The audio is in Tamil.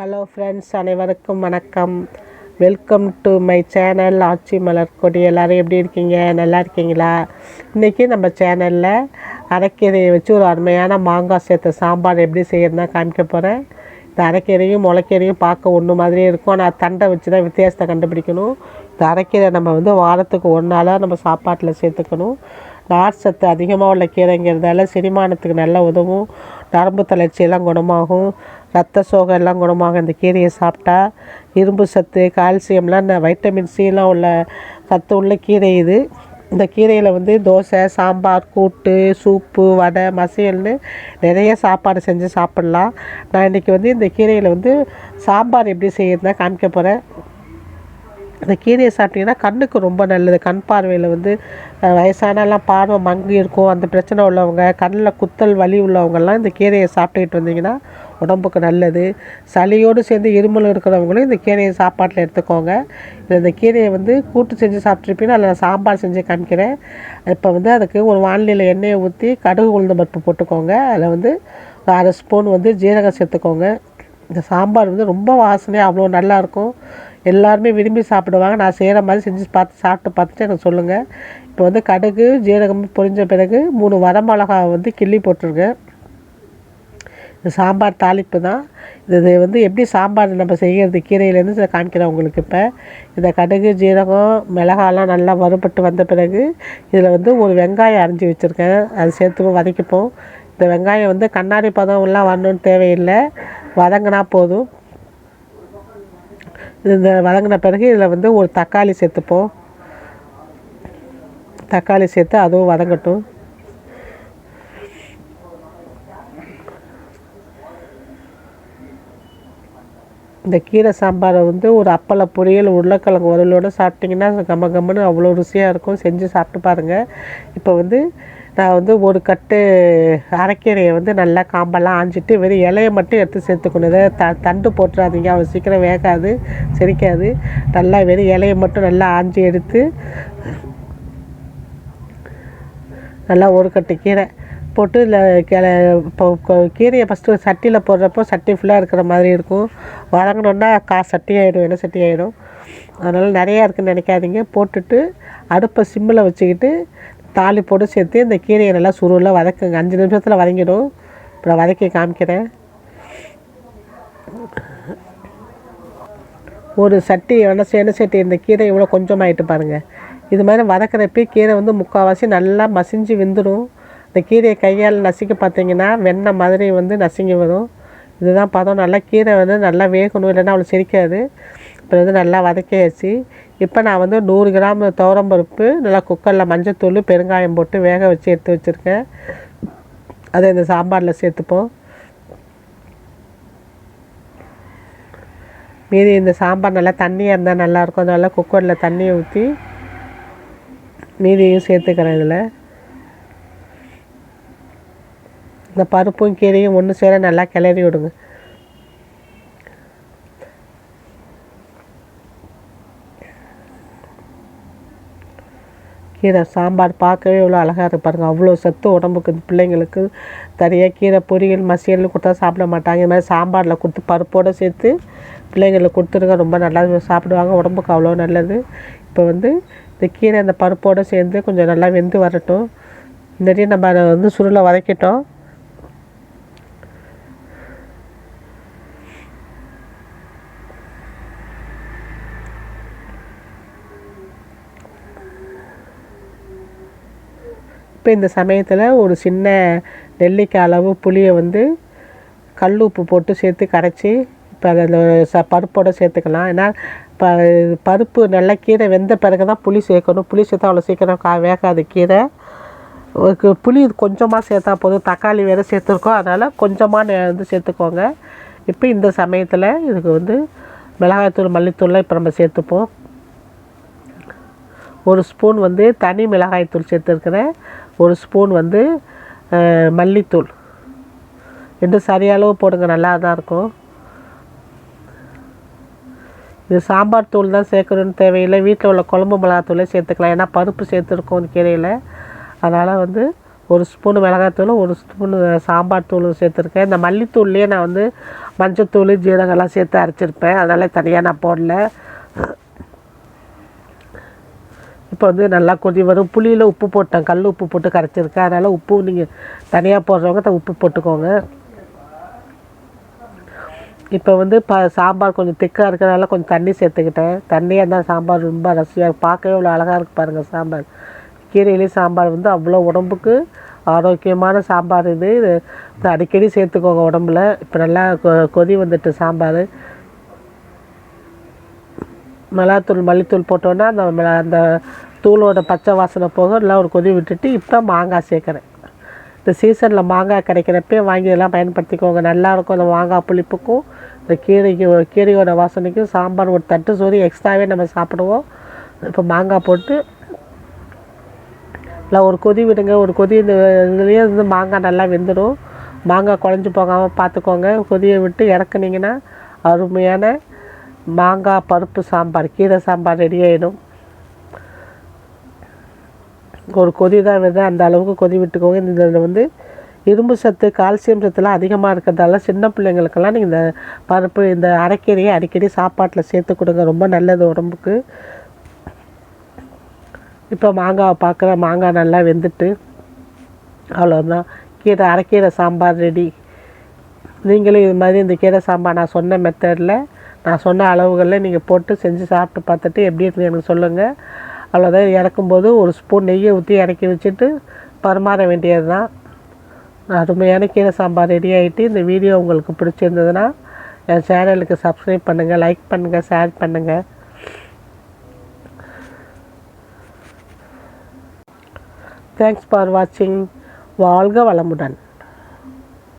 ஹலோ ஃப்ரெண்ட்ஸ் அனைவருக்கும் வணக்கம். வெல்கம் டு மை சேனல் ஆட்சி மலர் கொடி எல்லோரும் எப்படி இருக்கீங்க? நல்லா இருக்கீங்களா? இன்றைக்கி நம்ம சேனலில் அரைக்கீரையை வச்சு ஒரு அருமையான மாங்காய் சேர்த்த சாம்பார் எப்படி செய்யறதுனா காமிக்க போகிறேன் இந்த அரைக்கீரையும் முளைக்கீரையும் பார்க்க ஒன்று மாதிரியே இருக்கும். ஆனால் தண்டை வச்சு தான் வித்தியாசத்தை கண்டுபிடிக்கணும். இந்த அரைக்கீரை நம்ம வந்து வாரத்துக்கு ஒரு நாளாக நம்ம சாப்பாட்டில் சேர்த்துக்கணும். நார் சத்து அதிகமாக உள்ள கீரைங்கிறதால செரிமானத்துக்கு நல்லா உதவும். நரம்பு தளர்ச்சியெல்லாம் குணமாகும். ரத்த சோகம் எல்லாம் குணமாகும். இந்த கீரையை சாப்பிட்டா இரும்பு சத்து கால்சியம்லாம் இந்த வைட்டமின் சிலாம் உள்ள சத்து உள்ள கீரை இது. இந்த கீரையில் வந்து தோசை சாம்பார் கூட்டு சூப்பு வடை மசியல்னு நிறைய சாப்பாடு செஞ்சு சாப்பிட்லாம். நான் இன்றைக்கி வந்து இந்த கீரையில் வந்து சாம்பார் எப்படி செய்யறதுனா காமிக்க போகிறேன் இந்த கீரையை சாப்பிட்டிங்கன்னா கண்ணுக்கு ரொம்ப நல்லது. கண் பார்வையில் வந்து வயசானலாம் பார்வை மங்கி இருக்கும். அந்த பிரச்சனை உள்ளவங்க கண்ணில் குத்தல் வலி உள்ளவங்கெல்லாம் இந்த கீரையை சாப்பிட்டுக்கிட்டு வந்தீங்கன்னா உடம்புக்கு நல்லது. சளியோடு சேர்ந்து இருமல் இருக்கிறவங்களும் இந்த கீரையை சாப்பாட்டில் எடுத்துக்கோங்க. இந்த கீரையை வந்து கூட்டு செஞ்சு சாப்பிட்ருப்பீங்க அதில் நான் சாம்பார் செஞ்சு காமிக்கிறேன். இப்போ வந்து அதுக்கு ஒரு வானிலையில் எண்ணெயை ஊற்றி கடுகு உளுந்த பருப்பு போட்டுக்கோங்க. அதில் வந்து அரை ஸ்பூன் வந்து ஜீரகம் சேர்த்துக்கோங்க. இந்த சாம்பார் வந்து ரொம்ப வாசனையாக அவ்வளோ நல்லாயிருக்கும் எல்லாருமே விரும்பி சாப்பிடுவாங்க. நான் செய்கிற மாதிரி செஞ்சு பார்த்து சாப்பிட்டு பார்த்துட்டு எனக்கு சொல்லுங்கள் இப்போ வந்து கடுகு ஜீரகம் பொரிஞ்ச பிறகு மூணு வரமிளகா வந்து கிள்ளி போட்டிருக்கேன் சாம்பார் தாளிப்பு தான். இது வந்து எப்படி சாம்பார் நம்ம செய்கிறது கீரையிலேருந்து இதை காமிக்கிறேன் உங்களுக்கு இப்போ. இந்த கடுகு ஜீரகம் மிளகாலாம் நல்லா வறுபட்டு வந்த பிறகு இதில் வந்து ஒரு வெங்காயம் அரைஞ்சி வச்சுருக்கேன். அது சேர்த்து வதக்கிப்போம். இந்த வெங்காயம் வந்து கண்ணாடி பதம்லாம் வரணும்னு தேவையில்லை. வதங்கினா போதும். இந்த வதங்கின பிறகு இதில் வந்து ஒரு தக்காளி சேர்த்துப்போம். தக்காளி சேர்த்து அதுவும் வதங்கட்டும். இந்த கீரை சாம்பாரை வந்து ஒரு அப்பள பொரியல் உருளைக்கிழங்கு உரலோடு சாப்பிட்டிங்கன்னா கம்ம கம்மன்னு அவ்வளோ ருசியாக இருக்கும். செஞ்சு சாப்பிட்டு பாருங்கள் இப்போ வந்து நான் வந்து ஒரு கட்டு அரைக்கீரையை வந்து நல்லா காம்பெல்லாம் ஆஞ்சிட்டு வெறும் இலையை மட்டும் எடுத்து சேர்த்துக்கணும். இதை த தண்டு போட்டுறாதீங்க. அவ்வளோ சீக்கிரம் வேகாது செரிக்காது. நல்லா வெறும் இலையை மட்டும் நல்லா ஆஞ்சி எடுத்து நல்லா ஒரு கட்டு கீரை போட்டு இதில் கிள இப்போ கீரையை ஃபஸ்ட்டு சட்டியில் போடுறப்போ சட்டி ஃபுல்லாக இருக்கிற மாதிரி இருக்கும். வதங்கினோன்னா கா சட்டி ஆகிடும் எண்ணெய் சட்டி ஆகிடும் அதனால் நிறையா இருக்குன்னு நினைக்காதீங்க. போட்டுட்டு அடுப்பை சிம்மில் வச்சுக்கிட்டு தாளிப்போடு சேர்த்து இந்த கீரையை நல்லா சுருள வதக்குங்க. அஞ்சு நிமிஷத்தில் வதங்கிடும். இப்போ நான் வதக்கி காமிக்கிறேன். ஒரு சட்டி எண்ணெய் சேன சட்டி இந்த கீரை இவ்வளோ கொஞ்சமாகிட்டு பாருங்கள் இது மாதிரி வதக்கிறப்ப கீரை வந்து முக்கால்வாசி நல்லா மசிஞ்சு விந்துடும். இந்த கீரையை கையால் நசுக்கி பார்த்தீங்கன்னா வெண்ணெய் மாதிரி வந்து நசுங்கி வரும். இதுதான் பதம் நல்லா கீரை வந்து நல்லா வேகணும் இல்லைன்னா அவ்வளோ செரிக்காது. இப்போ வந்து நல்லா வதக்கியாச்சு. இப்போ நான் வந்து நூறு கிராம் துவரம்பருப்பு நல்லா குக்கரில் மஞ்சத்தூள் பெருங்காயம் போட்டு வேக வச்சு எடுத்து வச்சுருக்கேன். அதை இந்த சாம்பாரில் சேர்த்துப்போம். மீதி இந்த சாம்பார் நல்லா தண்ணியாக இருந்தால் நல்லாயிருக்கும் அதனால குக்கரில் தண்ணியை ஊற்றி மீதியும் சேர்த்துக்கிறேன் இதில். இந்த பருப்பும் கீரையும் ஒன்று சேர நல்லா கிளறி விடுங்க. கீரை சாம்பார் பார்க்கவே இவ்வளோ அழகாக இருக்குது பாருங்கள் அவ்வளோ சத்து உடம்புக்கு இந்த பிள்ளைங்களுக்கு. தனியாக கீரை பொரியல் மசியல்னு கொடுத்தா சாப்பிட மாட்டாங்க. இது மாதிரி சாம்பாரில் கொடுத்து பருப்போடு சேர்த்து பிள்ளைங்களுக்கு கொடுத்துருங்க. ரொம்ப நல்லா சாப்பிடுவாங்க. உடம்புக்கு அவ்வளோ நல்லது. இப்போ வந்து இந்த கீரை அந்த பருப்போடு சேர்ந்து கொஞ்சம் நல்லா வெந்து வரட்டும். நிறைய நம்ம அதை வந்து சுருளை வதக்கிட்டோம். இப்போ இந்த சமயத்தில் ஒரு சின்ன நெல்லிக்காய் அளவு புளியை வந்து கல் உப்பு போட்டு சேர்த்து கரைச்சி இப்போ அந்த ச பருப்போடு சேர்த்துக்கலாம். ஏன்னா இப்போ பருப்பு நல்லா கீரை வெந்த பிறகு தான் புளி சேர்க்கணும். புளி சேர்த்தா அவ்வளோ சீக்கிரம் கா வேகாது. கீரை ஒரு புளி கொஞ்சமாக சேர்த்தா போதும். தக்காளி வேறு சேர்த்துருக்கோம். அதனால் கொஞ்சமாக வந்து சேர்த்துக்கோங்க. இப்போ இந்த சமயத்தில் இதுக்கு வந்து மிளகாய்த்தூள் மல்லித்தூள்லாம் இப்போ நம்ம சேர்த்துப்போம். ஒரு ஸ்பூன் வந்து தனி மிளகாய்த்தூள் சேர்த்துருக்குறேன். ஒரு ஸ்பூன் வந்து மல்லித்தூள். ரெண்டும் சரியாளவு போடுங்க நல்லா தான் இருக்கும். இது சாம்பார் தூள் தான் சேர்க்கணும்னு தேவையில்லை. வீட்டில் உள்ள குழம்பு மிளகாத்தூளே சேர்த்துக்கலாம். ஏன்னா பருப்பு சேர்த்துருக்கோம் கீரையில் அதனால் வந்து ஒரு ஸ்பூன் மிளகாத்தூள் ஒரு ஸ்பூனு சாம்பார் தூள் சேர்த்துருக்கேன். இந்த மல்லித்தூள்லேயே நான் வந்து மஞ்சத்தூள் ஜீரகம்லாம் சேர்த்து அரைச்சிருப்பேன். அதனால் தனியாக நான் போடல. இப்போ வந்து நல்லா கொதி வரும். புளியில் உப்பு போட்டேன். கல் உப்பு போட்டு கரைச்சிருக்கேன். அதனால் உப்பு நீங்கள் தனியாக போடுறவங்க த- உப்பு போட்டுக்கோங்க. இப்போ வந்து ப சாம்பார் கொஞ்சம் திக்காக இருக்கிறதால கொஞ்சம் தண்ணி சேர்த்துக்கிட்டேன். தண்ணியாக இருந்தால் சாம்பார் ரொம்ப ரசியாக இருக்கும். பார்க்கவே இவ்வளோ அழகாக இருக்கு பாருங்கள் சாம்பார். கீரையிலே சாம்பார் வந்து அவ்வளோ உடம்புக்கு ஆரோக்கியமான சாம்பார் இது இது. இது அடிக்கடி சேர்த்துக்கோங்க உடம்புல. இப்போ நல்லா கொ- கொதி வந்துட்டு சாம்பார். மிளகாத்தூள் மல்லித்தூள் போட்டோன்னா அந்த மிள- அந்த தூளோட பச்சை வாசனை போக நல்லா ஒரு கொதி விட்டுட்டு இப்போ மாங்காய் சேர்க்குறேன். இந்த சீசனில் மாங்காய் கிடைக்கிறப்பே வாங்கி இதெல்லாம் பயன்படுத்திக்கோங்க. நல்லாயிருக்கும் அந்த மாங்காய் புளிப்புக்கும் இந்த கீரைக்கு கீரையோட வாசனைக்கும் சாம்பார் ஒரு தட்டு சோறு எக்ஸ்ட்ராவே நம்ம சாப்பிடுவோம். இப்போ மாங்காய் போட்டு இல்லை ஒரு கொதி விடுங்க. ஒரு கொதி இந்த இதுலேயே வந்து மாங்காய் நல்லா வெந்துடும். மாங்காய் குழஞ்சி போகாமல் பார்த்துக்கோங்க. கொதியை விட்டு இறக்குனிங்கன்னா அருமையான மாங்காய் பருப்பு சாம்பார் கீரை சாம்பார் ரெடி ஆகிடும் ஒரு கொதி தான் வருது அந்த அளவுக்கு கொதி விட்டுக்கோங்க. இந்த இதில் வந்து இரும்பு சத்து கால்சியம் சத்துலாம் அதிகமாக இருக்கிறதால சின்ன பிள்ளைங்களுக்கெல்லாம் நீங்கள் இந்த பருப்பு இந்த அரைக்கீரையை அடிக்கடி சாப்பாட்டில் சேர்த்து கொடுங்க. ரொம்ப நல்லது உடம்புக்கு. இப்போ மாங்காவை பார்க்குற மாங்காய் நல்லா வெந்துட்டு அவ்வளோதான் கீரை அரைக்கீரை சாம்பார் ரெடி நீங்களும் இது மாதிரி இந்த கீரை சாம்பார் நான் சொன்ன மெத்தடில் நான் சொன்ன அளவுகளில் நீங்கள் போட்டு செஞ்சு சாப்பிட்டு பார்த்துட்டு எப்படி இருக்குன்னு எனக்கு சொல்லுங்கள் அவ்வளோதான் இறக்கும்போது ஒரு ஸ்பூன் நெய்யை ஊற்றி இறக்கி வச்சுட்டு பரிமாற வேண்டியது தான் அருமையான கீரை சாம்பார் ரெடி ஆகிட்டு இந்த வீடியோ உங்களுக்கு பிடிச்சிருந்ததுன்னா என் சேனலுக்கு சப்ஸ்கிரைப் பண்ணுங்கள் லைக் பண்ணுங்கள் ஷேர் பண்ணுங்கள் தேங்க்ஸ் ஃபார் வாட்சிங் வாழ்க வளமுடன்.